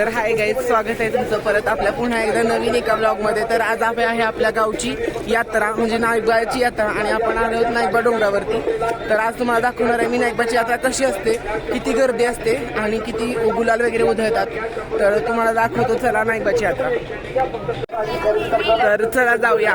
तर hi guys स्वागत आहे तुमचं परत आपल्या पुन्हा एकदा नवीन एका ब्लॉगमध्ये तर आज आपण आहे आपल्या गावची यात्रा म्हणजे नायबाची यात्रा. आणि आपण आलो आहोत नाईकबा डोंगरावरती. तर आज तुम्हाला दाखवणार आहे मी नायबाची यात्रा कशी असते किती गर्दी असते आणि किती गुलाल वगैरे उधळतात. तर तुम्हाला दाखवतो चला नायबाची यात्रा. तर चला जाऊया.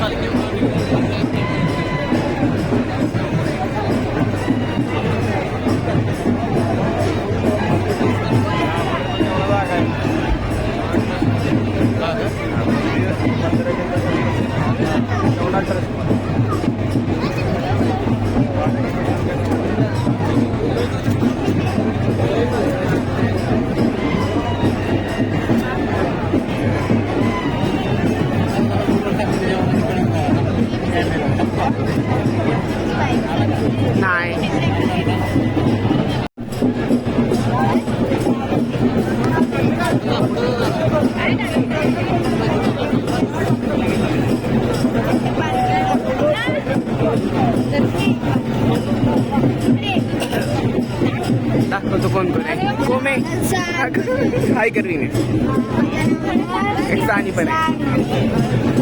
नाही फोन करे कोण आहे कोमे हाय कर मी. एक सानी पण आहे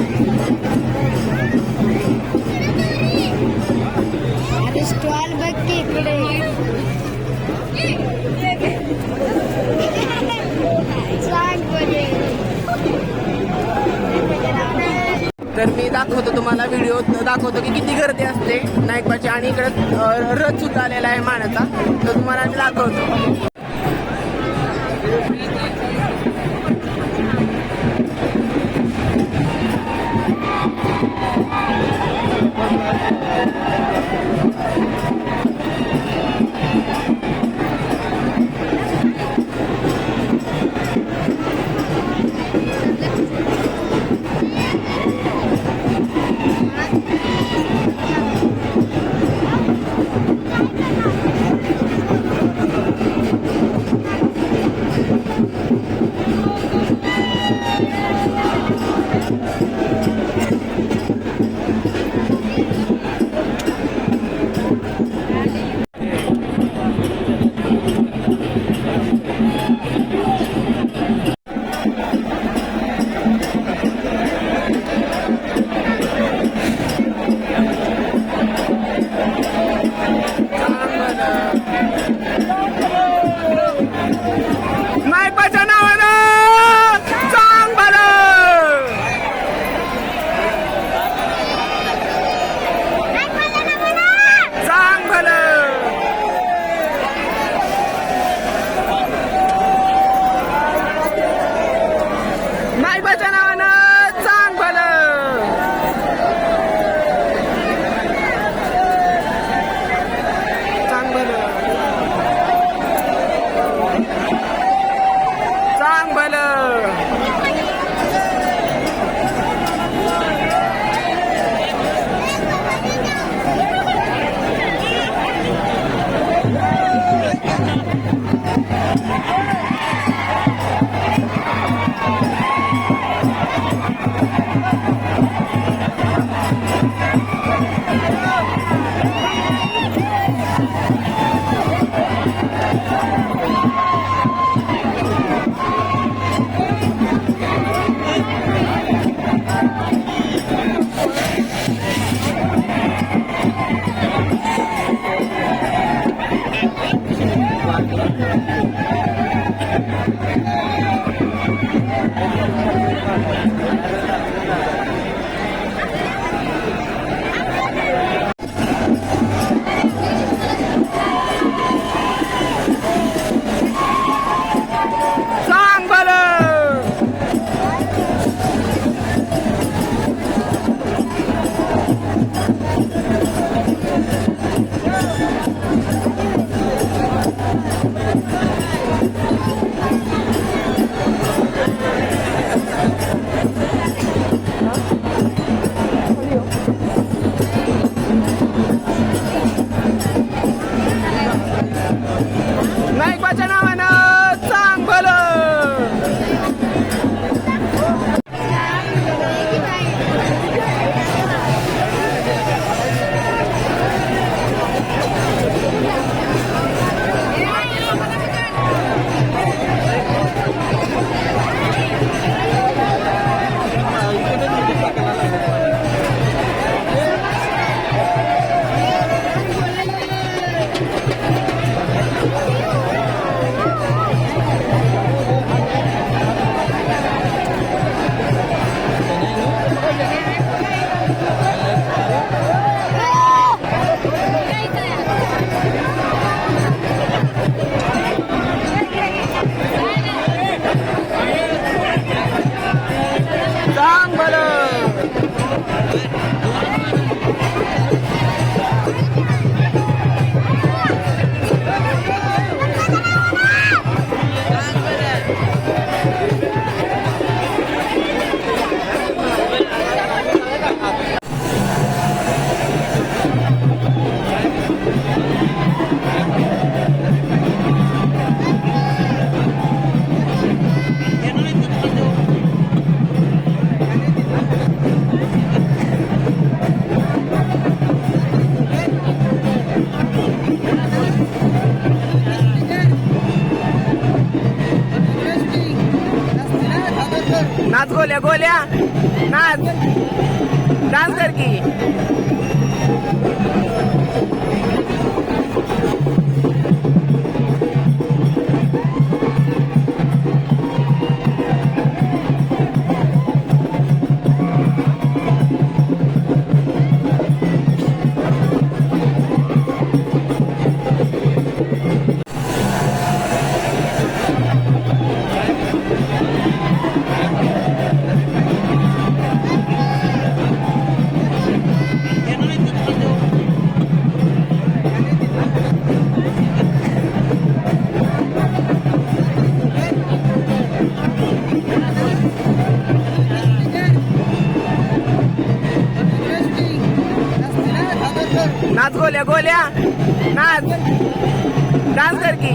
अरे स्टॉल बघ की इकडे. तर मी दाखवतो तुम्हाला व्हिडिओ दाखवतो की किती गर्दी असते नायकबाची. आणि इकडे रथ सुद्धा आलेला आहे मानाचा. तर तुम्हाला मी दाखवतो. गोल्या गोल्या. नाच. डान्स कर की. नाच गोल्या गोल्या. नाच. डान्स कर की.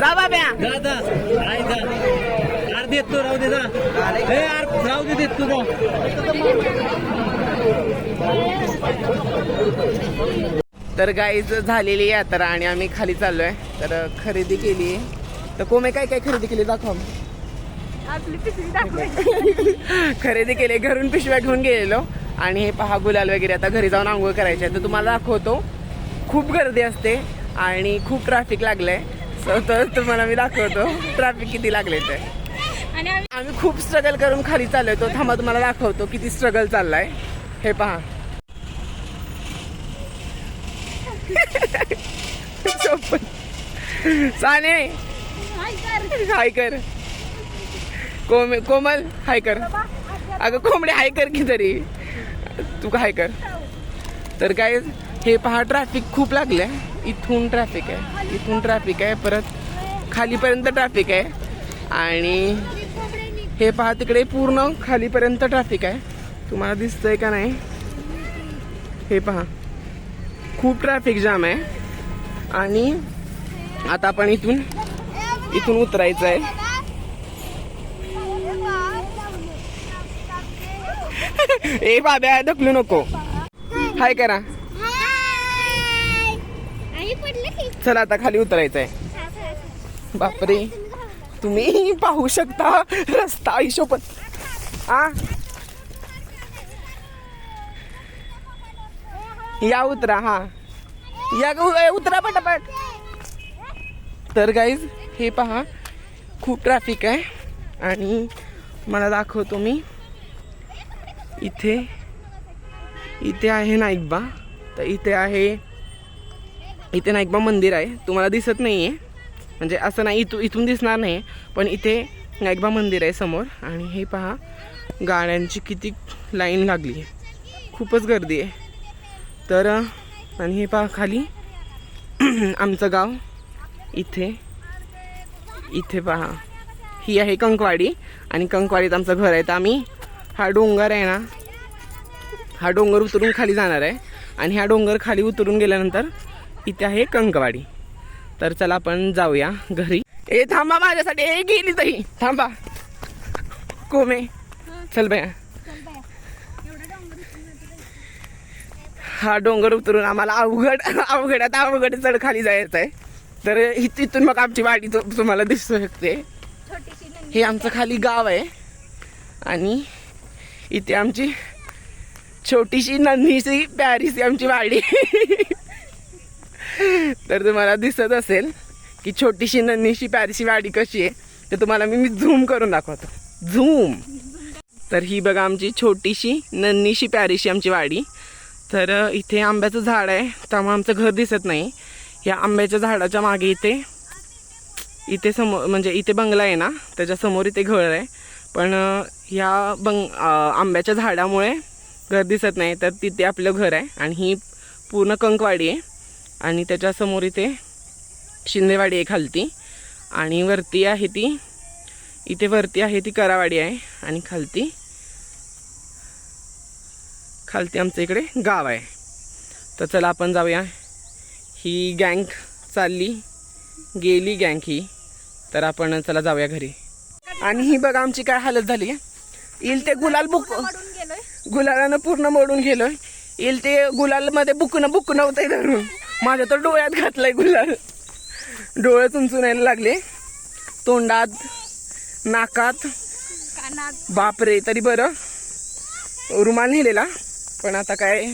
जा बाब्या जा जा आई जा आर देत तू राहू दे जा हे आर राहू दे देत तू जा तर गाईज झालेली यात्रा आणि आम्ही खाली चाललोय. तर खरेदी केली. तर कोमे काय काय खरेदी केली? दाखव. खरेदी केली घरून पिशव्या घेऊन गेलेलो. आणि हे पहा गुलाल वगैरे आता घरी जाऊन आंघोळ करायचे तर तुम्हाला दाखवतो खूप गर्दी असते आणि खूप ट्रॅफिक लागलंय. सो तर तुम्हाला मी दाखवतो ट्रॅफिक किती लागले ते. आम्ही खूप स्ट्रगल करून खाली चाललोय. तो थांबा तुम्हाला दाखवतो किती स्ट्रगल चाललाय. हे पहा. साने हाय कर. कोम कोमल हाय कर. अगं कोंबडे हाय कर की तरी. तू हाय कर? तर काय हे पहा ट्रॅफिक खूप लागलंय. इथून ट्रॅफिक आहे. इथून ट्रॅफिक आहे. परत खालीपर्यंत ट्रॅफिक आहे. आणि हे पहा तिकडे पूर्ण खालीपर्यंत ट्रॅफिक आहे. तुम्हाला दिसतंय का नाही? हे पहा. खूप ट्रॅफिक जाम आहे. आणि आता आपण इथून इथून उतरायचं आहे ए बाब्या ढकलू नको. हाय करा. चला आता खाली उतरायचं आहे बापरे. तुम्ही पाहू शकता रस्ता हिशोबत. आ? या उतरा हा. या ग- उतरा पटापट. तर गाईज हे पहा खूप ट्रॅफिक आहे. आणि मला दाखवतो मी. इथे इथे आहे नाईकबा. तर इथे आहे इथे नाईकबा मंदिर आहे. तुम्हाला दिसत नाही आहे म्हणजे असं नाही इथू इथून दिसणार नाही पण इथे नाईकबा मंदिर आहे समोर. आणि हे पहा गाड्यांची किती लाईन लागली. आहे खूपच गर्दी आहे. तर आणि हे पहा खाली. आमचं गाव इथे. इथे पहा. ही आहे कंकवाडी. आणि कंकवाडीत आमचं घर आहे. तर आम्ही हा डोंगर आहे ना हा डोंगर उतरून खाली जाणार आहे. आणि हा डोंगर खाली उतरून गेल्यानंतर इथे आहे कंकवाडी. तर चला आपण जाऊया घरी. ए थांबा माझ्यासाठी. ए गेली तरी. थांबा. कोमे. चल बया. हा डोंगर उतरून आम्हाला अवघड अवघडात अवघड चढ खाली जायचं आहे तर इथून मग आमची वाडी तुम्हाला दिसू शकते. हे आमचं खाली गाव आहे. आणि इथे आमची छोटीशी नन्हीशी प्यारीशी आमची वाडी. तर तुम्हाला दिसत असेल की छोटीशी नन्हीशी प्यारीशी वाडी कशी आहे तर तुम्हाला मी मी झूम करून दाखवतो. झूम. तर ही बघा आमची छोटीशी नन्हीशी प्यारीशी आमची वाडी. तर इथे आंब्याचं झाड आहे त्यामुळे आमचं घर दिसत नाही. या आंब्याच्या झाडाच्या मागे इथे इथे समोर म्हणजे इथे बंगला आहे ना त्याच्यासमोर इथे घर आहे. पण ह्या बंग आंब्याच्या झाडामुळे घर दिसत नाही तर तिथे आपलं घर आहे. आणि ही पूर्ण कंकवाडी आहे. आणि त्याच्यासमोर इथे शिंदेवाडी आहे खालती आणि वरती आहे ती इथे वरती आहे ती करावाडी आहे. आणि खालती खालती आमच्या इकडे गाव आहे. तर चला आपण जाऊया. ही गँग चालली गेली गँग ही. तर आपण चला जाऊया घरी. आणि ही बघा आमची काय हालत झाली. आहे येईल ते गुलाल बुक गुलालानं पूर्ण मोडून गेलोय. येईल ते गुलाल मध्ये बुकणं बुकणं होतंय धरून. माझ्या तर डोळ्यात घातलाय गुलाल. डोळे चुंचून यायला लागले. तोंडात नाकात. बापरे तरी बरं. रुमाल नेलेला. पण आता काय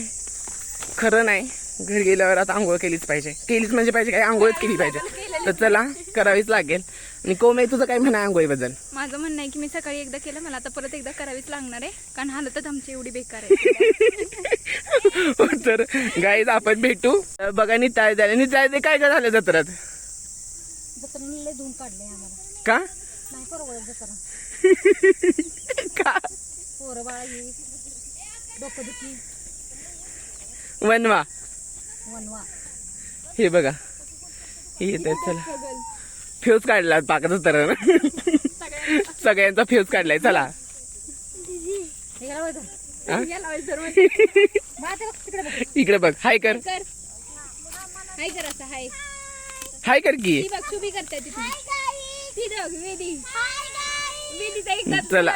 खरं नाही. घरी गेल्यावर आता आंघोळ केलीच पाहिजे. केलीच म्हणजे पाहिजे काय? आंघोळच केली पाहिजे. तर चला करावीच लागेल. आणि कोमे तुझं काय म्हणा आंघोळीबद्दल? माझं म्हणणं आहे की मी सकाळी एकदा केलं मला आता परत एकदा करावीच लागणार आहे. कारण हालतच आमची एवढी बेकार आहे. तर गाईज आपण भेटू. बघा निताय झाले निताय ते काय काय झालं जत्रात? का? नाही परवडत जत्रा का? पोरं बाळा ही डोकंदुखी वनवा. वनवा. हे बघा. हे येत चला. फ्यूज काढला पाकच तर सगळ्यांचा फ्यूज काढलाय चला. हे. इकडे बघ हाय कर. कर. हाय कर असं हाय हाय कर की. ती बघ शुभी करते तिथे. ती बघ वेदी. वेदीचा एकदा चला.